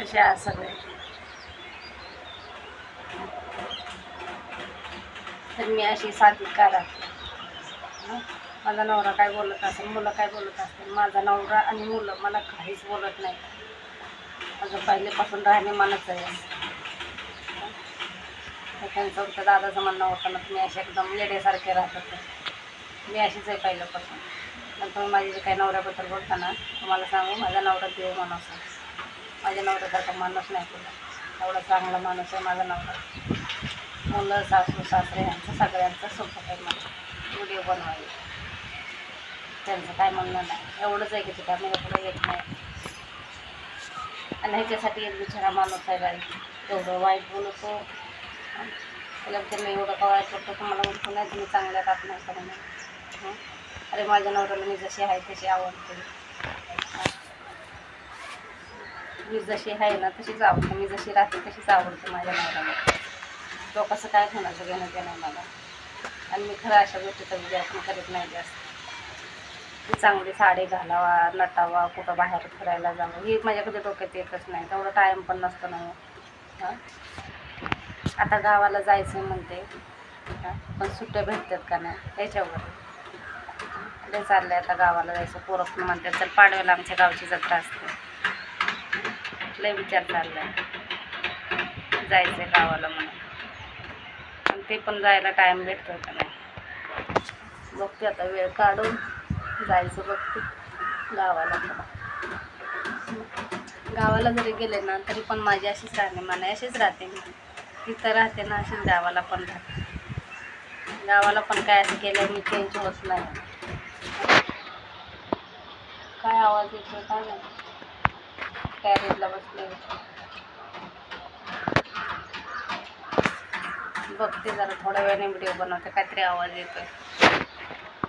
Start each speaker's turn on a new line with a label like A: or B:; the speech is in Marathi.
A: कसे आहात सगळे? तर मी अशी साधी करा माझा नवरा काय बोलत असेल मुलं काय बोलत असतील माझा नवरा आणि मुलं मला काहीच बोलत नाही. माझं पहिलेपासून राहणे मानच आहे. त्यांचं होतं दादाचं म्हणणं होतं ना मी असे एकदम लेडेसारखे राहत होते मी अशीच आहे पहिल्यापासून. पण तुम्ही माझी जे काही नवऱ्याबद्दल बोलता ना तुम्हाला सांगू माझा नवरा देव म्हणून माझ्या नवऱ्यासारखा माणूस नाही तुला एवढा चांगला माणूस आहे माझा नवरा. मुलं सासू सासरे यांचं सगळ्यांचं सोबत आहे मला व्हिडिओ बनवायला. त्यांचं काय म्हणणं नाही. एवढंच आहे की ते कॅमेरा पुढे येत नाही. आणि ह्याच्यासाठी एक बिचारा माणूस आहे बाई. एवढं वाईट बोलतो. त्याला त्यांना एवढं का करतो तुम्हाला म्हणतो नाही तुम्ही चांगल्या टाक नाही म्हणून अरे माझ्या नवऱ्याला मी जशी आहे तशी आवडते. मी जशी आहे ना तशीच आवडते. मी जशी राहते तशीच आवडते माझ्या मायला तो कसं काय कोणाचं घेणं ते नाही मला. आणि मी खरं अशा गोष्टीचा विचार पण करत नाही जास्त. ती चांगली साडी घालावा नटावा कुठं बाहेर फिरायला जावं हे माझ्याकडे डोक्यात येतच नाही. तेवढं टाईम पण नसतो ना हो. मग हां? आता गावाला जायचं म्हणते. हां? पण सुट्ट्या भेटतात का नाही? त्याच्यावर लय चाललंय आता गावाला जायचं. पोरं पण म्हणतात तर पाडव्याला आमच्या गावची जत्रा असते. लय विचार चाललाय. जायचं गावाला म्हणून. पण ते पण जायला टाईम भेटतो का नाही? बघते आता वेळ काढून जायचं बघते गावाला. गावाला जरी गेले ना तरी पण माझी अशीच राहणे मला अशीच राहते मी तिथं राहते ना अशीच गावाला पण राहते. गावाला पण काय असं केलं मी चेंज होत नाही. काय आवाज येतो काय नाही. कॅरेजला बसले बघते जरा थोड्या वेळाने व्हिडिओ बनवते काहीतरी आवाज येतोय.